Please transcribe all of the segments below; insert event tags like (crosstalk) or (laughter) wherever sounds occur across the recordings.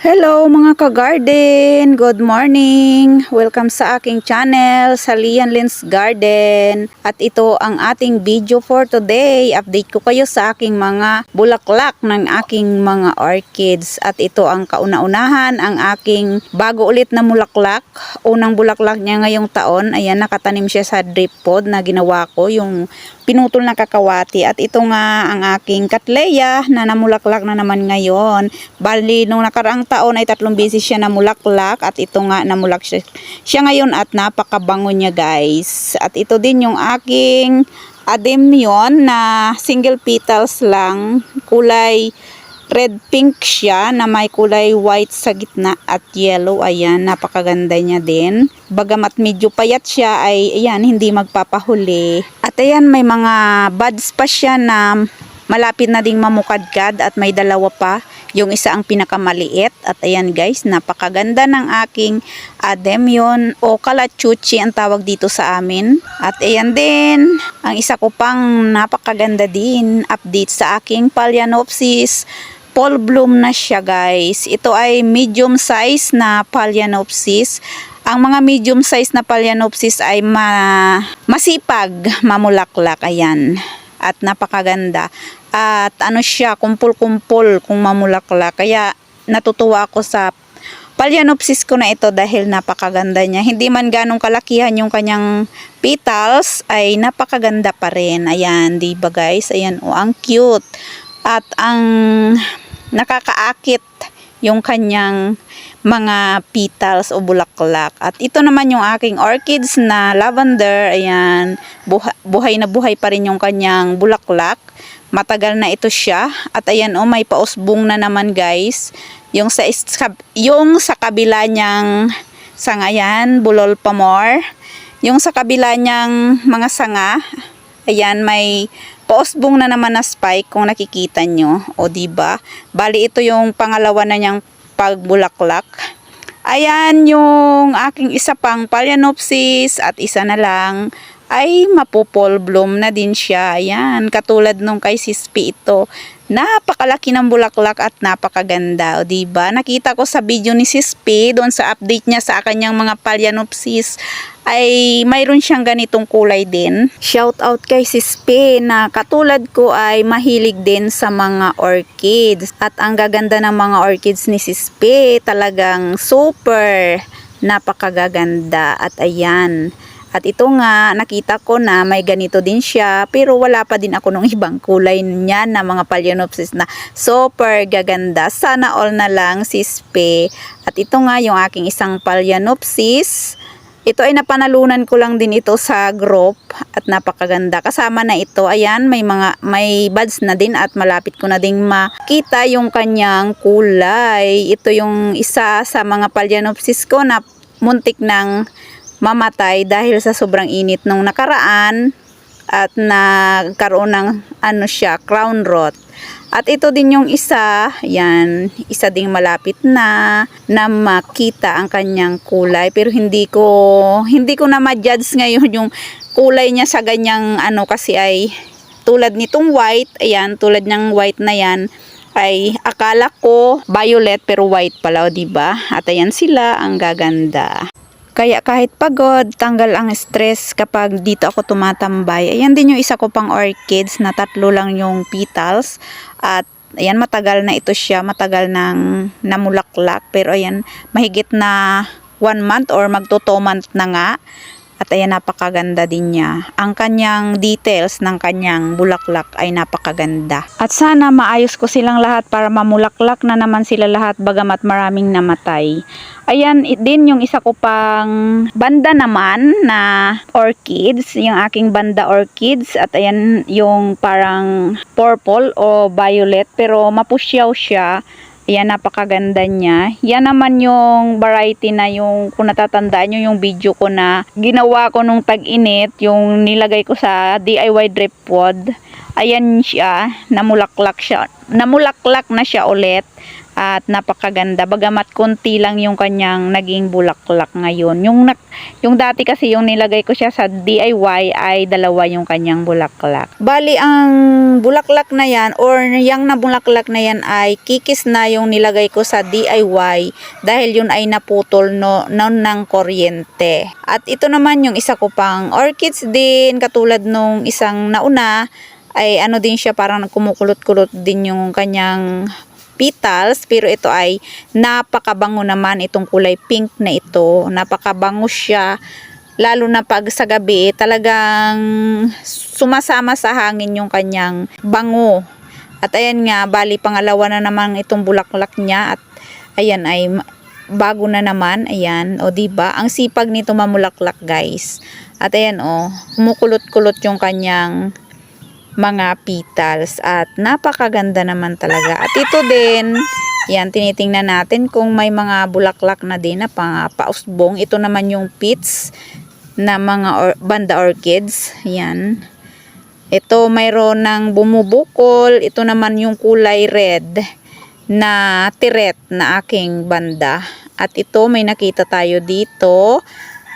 Hello mga ka-garden! Good morning! Welcome sa aking channel, Salian Lens Garden. At ito ang ating video for today. Update ko kayo sa aking mga bulaklak ng aking mga orchids. At ito ang kauna-unahan, ang aking bago ulit na bulaklak. Unang bulaklak niya ngayong taon. Ayan, nakatanim siya sa drip pod na ginawa ko. Yung pinutol na kakawati. At ito nga ang aking katleya na namulaklak na naman ngayon. Bali, nung nakaraang taon ay tatlong beses siya namulaklak at ito nga namulak siya, siya ngayon at napakabango niya guys. At ito din yung aking ademion na single petals lang. Kulay red pink siya na may kulay white sa gitna at yellow. Ayan, napakaganda niya din. Bagamat medyo payat siya ay ayan, hindi magpapahuli. At ayan, may mga buds pa siya na malapit na ding mamukadkad at may dalawa pa. Yung isa ang pinakamaliit. At ayan guys, napakaganda ng aking ademion o kalachuchi ang tawag dito sa amin. At ayan din, ang isa ko pang napakaganda din update sa aking Phalaenopsis Paul bloom na siya guys. Ito ay medium size na Phalaenopsis. Ang mga medium size na Phalaenopsis ay ma masipag mamulaklak. Ayan. At napakaganda. At ano siya, kumpul-kumpul kung mamulaklak. Kaya natutuwa ako sa Phalaenopsis ko na ito dahil napakaganda niya. Hindi man ganong kalakihan yung kanyang petals ay napakaganda pa rin. Ayan, 'di ba guys? Ayan, oh, ang cute. At ang nakakaakit yung kanyang mga petals o bulaklak. At ito naman yung aking orchids na lavender. Ayan, buha- buhay na buhay pa rin yung kanyang bulaklak. Matagal na ito siya. At ayan, oh, may pausbong na naman guys. Yung sa, yung sa kabila niyang sangayan, bulol pa more. Yung sa kabila niyang mga sanga, ayan, may pausbong na naman na spike kung nakikita nyo. O, ba Bali, ito yung pangalawa na niyang pagbulaklak. Ayan yung aking isa pang Phalaenopsis at isa na lang ay mapupol bloom na din siya. Ayan, katulad nung kay Sispi ito. Napakalaki ng bulaklak at napakaganda. O, diba? Nakita ko sa video ni Sispi, doon sa update niya sa kanyang mga Phalaenopsis, ay mayroon siyang ganitong kulay din. Shout out kay Sispi na katulad ko ay mahilig din sa mga orchids. At ang gaganda ng mga orchids ni Sispi, talagang super napakagaganda. At ayan, at ito nga, nakita ko na may ganito din siya, pero wala pa din ako nung (laughs) ibang kulay niya na mga Phalaenopsis na super gaganda. Sana all na lang sispe. At ito nga yung aking isang Phalaenopsis. Ito ay napanalunan ko lang din ito sa group at napakaganda. Kasama na ito, ayan, may mga may buds na din at malapit ko na ding makita yung kanyang kulay. Ito yung isa sa mga Phalaenopsis ko na muntik ng mamatay dahil sa sobrang init nung nakaraan at nagkaroon ng ano siya, crown rot. At ito din yung isa, yan, isa ding malapit na na makita ang kanyang kulay pero hindi ko hindi ko na ma-judge ngayon yung kulay niya sa ganyang ano kasi ay tulad nitong white, ayan, tulad ng white na yan ay akala ko violet pero white pala, 'di ba? At ayan sila, ang gaganda. Kaya kahit pagod, tanggal ang stress kapag dito ako tumatambay. Ayan din yung isa ko pang orchids na tatlo lang yung petals. At ayan, matagal na ito siya. Matagal nang namulaklak. Pero ayan, mahigit na one month or magto two month na nga. At ayan, napakaganda din niya. Ang kanyang details ng kanyang bulaklak ay napakaganda. At sana maayos ko silang lahat para mamulaklak na naman sila lahat bagamat maraming namatay. Ayan, din yung isa ko pang banda naman na orchids, yung aking banda orchids at ayan yung parang purple o violet pero mapusyaw siya. Ayan, napakaganda niya. Yan naman yung variety na yung, kung natatandaan nyo yung video ko na ginawa ko nung tag-init, yung nilagay ko sa DIY drip. Ayan siya, namulaklak siya. Namulaklak na siya ulit. At napakaganda. Bagamat konti lang yung kanyang naging bulaklak ngayon. Yung, nak- yung dati kasi yung nilagay ko siya sa DIY ay dalawa yung kanyang bulaklak. Bali, ang bulaklak na yan or yung na bulaklak na yan ay kikis na yung nilagay ko sa DIY dahil yun ay naputol no, noon ng kuryente. At ito naman yung isa ko pang orchids din katulad nung isang nauna ay ano din siya parang kumukulot-kulot din yung kanyang petals pero ito ay napakabango naman itong kulay pink na ito. Napakabango siya lalo na pag sa gabi talagang sumasama sa hangin yung kanyang bango. At ayan nga bali pangalawa na naman itong bulaklak niya at ayan ay bago na naman ayan. O di ba ang sipag nito mamulaklak guys. At ayan o kumukulot-kulot yung kanyang mga petals at napakaganda naman talaga. At ito din, yan, tinitingnan natin kung may mga bulaklak na din na pang pausbong. Ito naman yung pits na mga or, banda orchids. Yan. Ito mayroon ng bumubukol. Ito naman yung kulay red na tiret na aking banda. At ito may nakita tayo dito.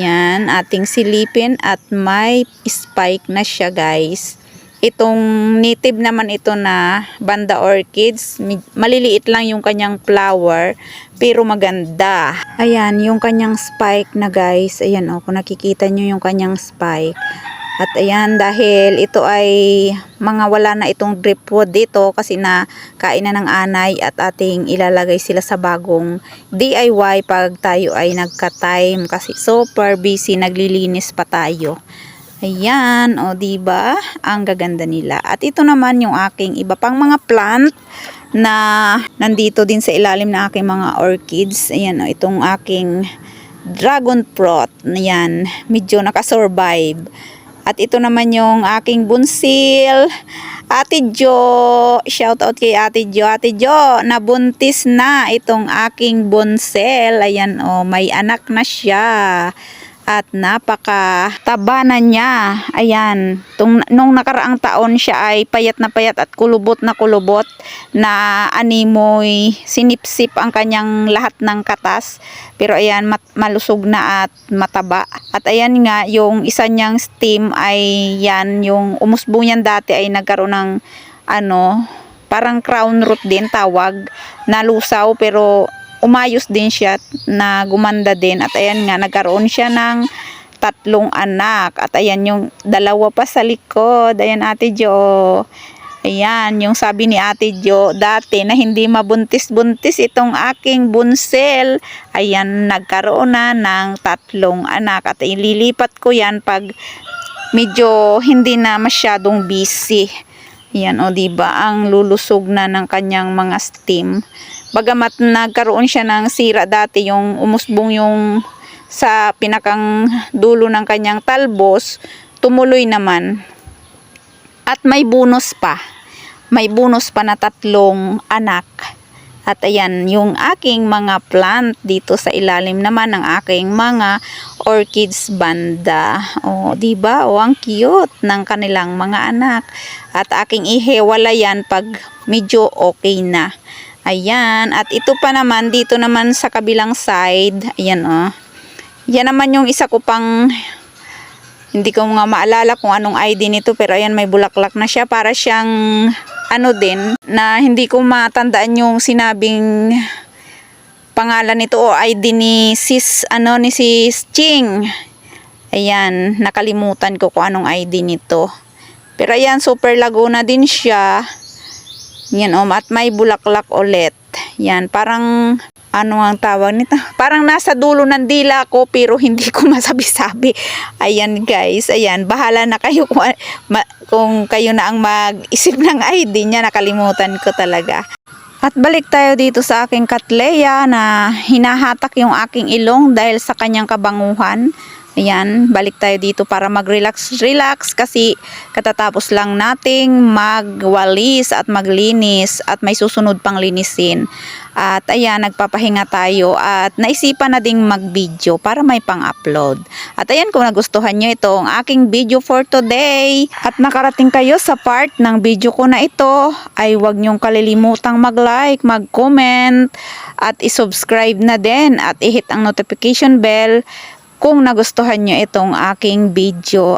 Yan, ating silipin at may spike na siya guys. Itong native naman ito na banda orchids, maliliit lang yung kanyang flower, pero maganda. Ayan, yung kanyang spike na guys, ayan o, kung nakikita nyo yung kanyang spike. At ayan, dahil ito ay mga wala na itong dripwood dito kasi na kain na ng anay at ating ilalagay sila sa bagong DIY pag tayo ay nagka-time kasi super busy, naglilinis pa tayo. Ayan, o di ba? Ang gaganda nila. At ito naman yung aking iba pang mga plant na nandito din sa ilalim ng aking mga orchids. Ayan, o, itong aking dragon fruit. Ayan, medyo nakasurvive. At ito naman yung aking bunsil. Ate Jo, shout out kay Ate Jo. Ate Jo, nabuntis na itong aking bunsel. Ayan, o, may anak na siya at napaka taba na niya. Ayan, tung, nung nakaraang taon siya ay payat na payat at kulubot na kulubot na animoy sinipsip ang kanyang lahat ng katas. Pero ayan, mat, malusog na at mataba. At ayan nga, yung isa niyang stem ay yan, yung umusbo niyan dati ay nagkaroon ng ano, parang crown root din tawag, nalusaw pero umayos din siya na gumanda din. At ayan nga nagkaroon siya ng tatlong anak. At ayan yung dalawa pa sa likod. Ayan ate Jo. Ayan yung sabi ni ate Jo dati na hindi mabuntis-buntis itong aking bunsel. Ayan nagkaroon na ng tatlong anak. At ililipat ko yan pag medyo hindi na masyadong busy. Yan o di ba ang lulusog na ng kanyang mga stem. Bagamat nagkaroon siya ng sira dati yung umusbong yung sa pinakang dulo ng kanyang talbos, tumuloy naman. At may bonus pa. May bonus pa na tatlong anak. At ayan, yung aking mga plant dito sa ilalim naman ng aking mga orchids banda. O, di ba? O, ang cute ng kanilang mga anak. At aking ihewala yan pag medyo okay na. Ayan, at ito pa naman, dito naman sa kabilang side, ayan o. Yan naman yung isa ko pang hindi ko nga maalala kung anong ID nito pero ayan may bulaklak na siya para siyang ano din na hindi ko matandaan yung sinabing pangalan nito o ID ni sis ano ni sis Ching. Ayan, nakalimutan ko kung anong ID nito. Pero ayan, super Laguna din siya. Yan o, at may bulaklak ulit. Yan, parang ano ang tawag nito? Parang nasa dulo ng dila ko pero hindi ko (laughs) masabi-sabi. Ayan guys, ayan, bahala na kayo (laughs) kung, kung kayo na ang mag-isip (laughs) ng ID niya, nakalimutan ko talaga. At balik tayo dito sa aking katleya na hinahatak yung aking ilong dahil sa kanyang kabanguhan. Ayan, balik tayo dito para mag-relax-relax kasi katatapos lang nating magwalis at maglinis at may susunod pang linisin. At ayan, nagpapahinga tayo at naisipan na ding mag-video para may pang-upload. At ayan, kung nagustuhan nyo itong aking video for today at nakarating kayo sa part ng video ko na ito, ay huwag nyong kalilimutang mag-like, mag-comment at isubscribe na din at i-hit ang notification bell kung nagustuhan nyo itong aking video.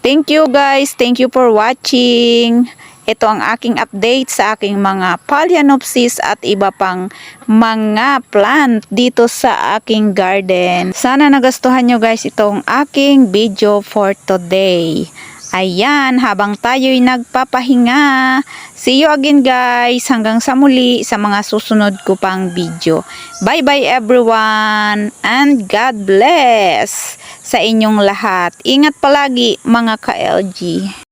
Thank you guys. Thank you for watching. Ito ang aking update sa aking mga Phalaenopsis at iba pang mga plant dito sa aking garden. Sana nagustuhan nyo guys itong aking video for today. Ayan, habang tayo'y nagpapahinga. See you again guys. Hanggang sa muli sa mga susunod ko pang video. Bye bye everyone and God bless sa inyong lahat. Ingat palagi mga ka-LG.